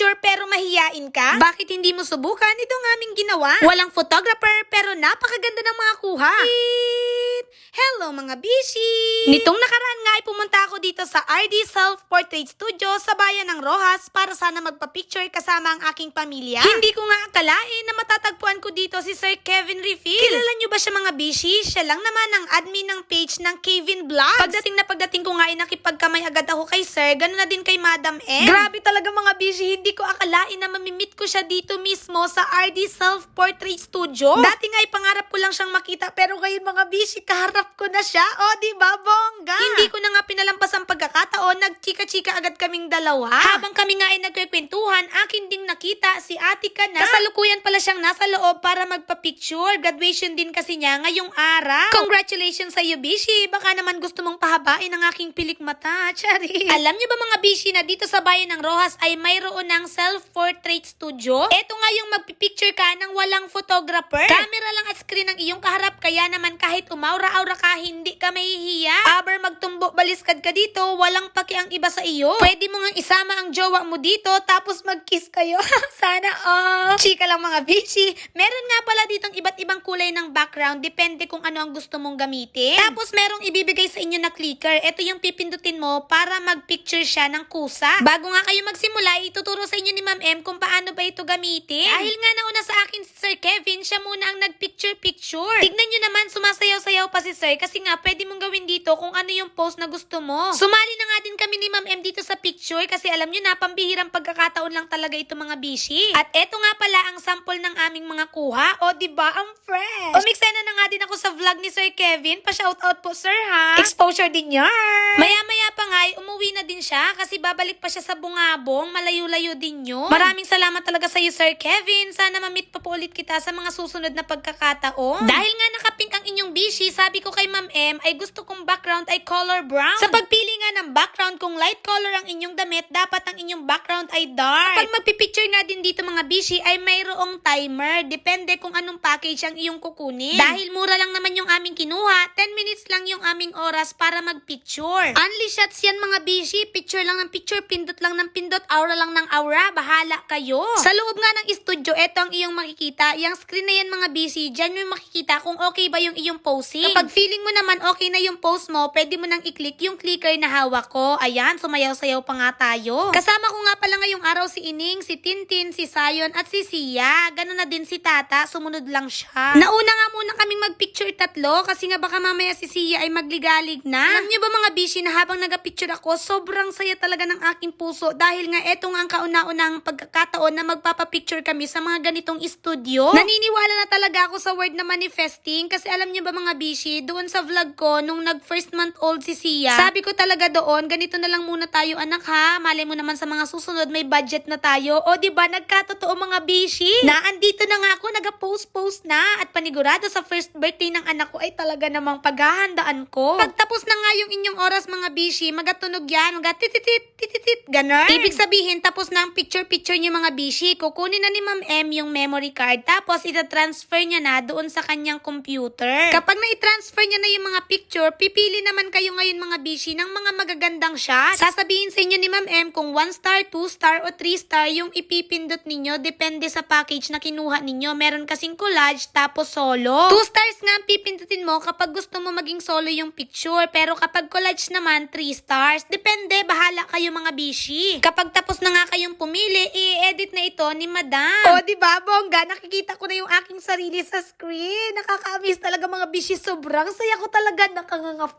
magpa-picture pero mahiyain ka? Bakit hindi mo subukan itong aming ginawa? Walang photographer pero napakaganda ng mga kuha. Eat! Hello mga bishi! Nitong nakaraan nga ay pumunta ako dito sa RD Self Portrait Studio sa bayan ng Rojas para sana magpa-picture kasama ang aking pamilya. Hindi ko nga akalain na matatagpuan ko dito si Sir Kevin Refill. Kilala niyo ba siya mga bishi? Siya lang naman ang admin ng page ng Kevin Vlogs. Pagdating na pagdating ko nga ay nakipagkamay agad ako kay Sir, ganoon na din kay Madam M. Grabe talaga mga bishi, hindi ko akalain na mamimit ko siya dito mismo sa RD Self Portrait Studio. Dati nga ay pangarap ko lang siyang makita pero ngayon mga bishi, kaharap ko na siya. O, di ba, bongga? Hindi ko na nga pinalampas ang pagkakataon, nagchika-chika agad kaming dalawa. Habang kami nga ay nagkikwentuhan, akin ding nakita si Ate Kana. Kasalukuyan pala siyang nasa loob para magpa-picture. Graduation din kasi niya ngayong araw. Congratulations sa iyo, Bishi. Baka naman gusto mong pahabain ang aking pilik mata. Charis. Alam niyo ba mga Bishi na dito sa bayan ng Rojas ay mayroon ng self-portrait studio? Ito nga yung magpipicture ka ng walang photographer. Camera lang at screen ang iyong kaharap kaya naman kahit umaura-aura ka, hindi ka mahihiya. Aber magtumbo baliskad ka dito, walang paki ang iba sa iyo. Pwede mo nga isama ang jowa mo dito tapos mag-kiss kayo. Sana all. Chika lang mga bishi. Meron nga pala ditong iba't ibang kulay ng background depende kung ano ang gusto mong gamitin. Tapos merong ibibigay sa inyo na clicker. Ito yung pipindutin mo para mag-picture siya ng kusa. Bago nga kayo magsimula, ituturo sa inyo ni Ma'am M kung paano ba ito gamitin. Dahil nga nauna sa akin si Sir Kevin, siya muna ang nag-picture-picture. Tignan nyo naman, sumasayaw-sayaw pa si Sir kasi nga pwede mong gawin dito kung ano yung pose na gusto mo. Sumali na nga din kami ni Ma'am M dito sa picture kasi alam nyo na, pambihirang pagkakataon lang talaga ito mga bishi. At eto nga pala ang sample ng aming mga kuha. O, di ba ang fresh? Umiksena na nga din ako sa vlog ni Sir Kevin. Pa-shoutout po, sir, ha? Exposure din yan. Maya-maya pa nga, umuwi na din siya kasi babalik pa siya sa bungabong. Malayo-layo din yun. Maraming salamat talaga sa iyo, Sir Kevin. Sana ma-meet pa po ulit kita sa mga susunod na pagkakataon. Dahil nga nakapink ang inyong bishi, sabi ko kay Ma'am M, ay gusto kong background ay color brown. Sa pagpili nga ng background, kung light color ang inyong damit, dapat ang inyong background ay dark. Kapag magpipicture nga din dito mga bishi, ay mayroong timer. Depende kung anong package ang iyong kukunin. Dahil mura lang naman yung aming kinuha, 10 minutes lang yung aming oras para magpicture. Only shots yan mga bishi, picture lang ng picture, pindot lang ng pindot, aura lang ng aura, bahala kayo. Sa loob nga ng studio, eto ang iyong makikita. Yung screen na yan mga bishi, dyan mo makikita kung okay ba yung iyong posing. Kapag feeling mo naman okay na yung pose mo, pwede mo nang i-click yung clicker na hawak ko. Ayan, sumayaw-sayaw pa nga tayo. Kasama ko nga pala ngayong araw si Ining, si Tintin, si Sayon at si Sia. Ganun na din si Tata, sumunod lang siya. Nauna nga muna kaming magpicture tatlo kasi nga baka mamaya si Sia ay magligalig na. Alam niyo ba mga bishi na habang nagapicture ako, sobrang saya talaga ng aking puso dahil nga eto nga ang kauna-unang pagkakataon na magpapapicture kami sa mga ganitong studio. Naniniwala na talaga ako sa word na manifesting kasi alam niyo ba mga bishi, doon sa vlog ko nung nag first month old si Sia, sabi ko talaga doon, ganito na lang muna tayo anak ha, malay mo naman sa mga susunod may budget na tayo. O ba nagkatotoo mga bishi? Na andito na nga ako, naga-post-post na at panigurado sa first birthday ng anak ko ay talaga namang paghahandaan ko. Pagtapos na nga yung inyong oras mga bishi, magatunog yan, magatitit, tititit, ganon. Ibig sabihin, tapos na ang picture-picture niyo mga bishi, kukunin na ni Ma'am M yung memory card, tapos ita-transfer niya na doon sa kanyang computer. Kapag na-transfer niya na yung mga picture, pipili naman kayo ngayon mga bishi ng mga magagandang shots. Sasabihin sa inyo ni Ma'am M kung 1 star, 2 star, o 3 star yung ipipindot ninyo, depende sa package na kinuha ninyo. Meron kasing collage, tapos solo. 2 stars nga ang pipindutin mo kapag gusto mo maging solo yung picture, pero kapag collage naman, 3 stars. Depende, bahala kayo mga bishi. Kapag tapos na nga kayong pumili, i-edit na ito ni Madam. O, di ba, bongga? Nakikita ko na yung aking sarili sa screen. Nakaka-amaze talaga mga bishi. Sobrang saya ko talaga. Nakanganga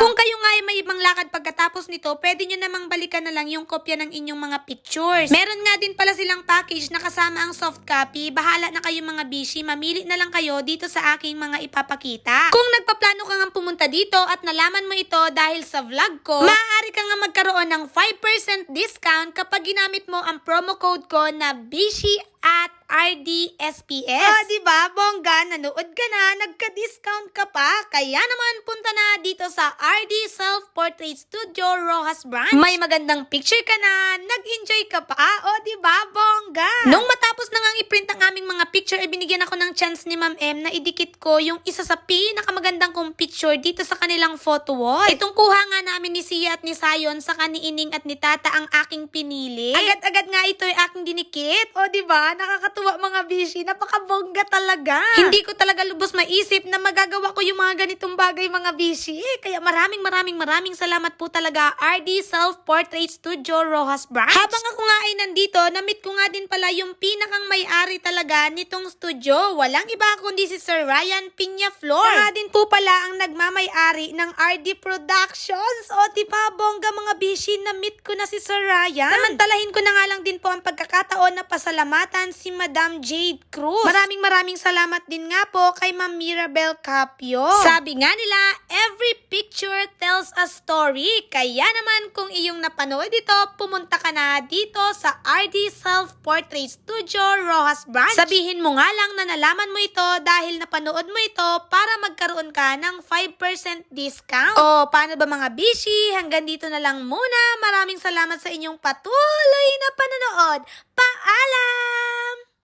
Kung kayo nga ay may ibang lakad pagkatapos nito, pwede nyo namang balikan na lang yung kopya ng inyong mga pictures. Meron nga din pala silang package na kasama ang soft copy. Bahala na kayo mga bishi. Mamili na lang kayo dito sa aking mga ipapakita. Kung nagpaplano ka nga pumunta dito at nalaman mo ito dahil sa vlog ko, maaari ka nga magkaroon ng 5% discount kapag ginamit mo ang promo code ko na BISHI at RDSPS. Oh, di ba? Bongga, nanood ka na, nagka-discount ka pa. Kaya naman punta na dito sa RD Self Portrait Studio Rojas Branch. May magandang picture ka na, nag-enjoy ka pa. O, di ba? Bongga. Nung matapos na nga i-print ang aming mga picture, ay binigyan ako ng chance ni Ma'am M na idikit ko yung isa sa pinakamagandang kong picture dito sa kanilang photo wall. Itong kuha nga namin ni Sia at ni Sayon sa ni Ining at ni Tata ang aking pinili. Agad-agad nga ito yung aking dinikit. O, di ba? Nakakatuwa mga bishi. Napakabongga talaga. Hindi ko talaga lubos maisip na magagawa ko yung mga ganitong bagay mga bishi. Kaya maraming maraming maraming salamat po talaga RD Self Portrait Studio Rojas Branch. Habang ako nga ay nandito, namit ko nga din pala yung pinakang may-ari talaga nitong studio. Walang iba kundi si Sir Ryan Piñaflor. Siya nga din po pala ang nagmamay-ari ng RD Productions. O di ba, bongga mga bishi, na-meet ko na si Sir Ryan. Samantalahin ko na nga lang din po ang pagkakataon na pasalamatan si Madam Jade Cruz. Maraming maraming salamat din nga po kay Ma'am Mirabel Capio. Sabi nga nila, every picture tells a story. Kaya naman kung iyong napanood ito, pumunta ka na dito sa RD Self Portrait Studio Rojas Branch. Sabihin mo nga lang na nalaman mo ito dahil napanood mo ito para magkaroon ka ng 5% discount. O paano ba mga bishi? Hanggang dito na lang muna. Maraming salamat sa inyong patuloy na panonood. Paalam!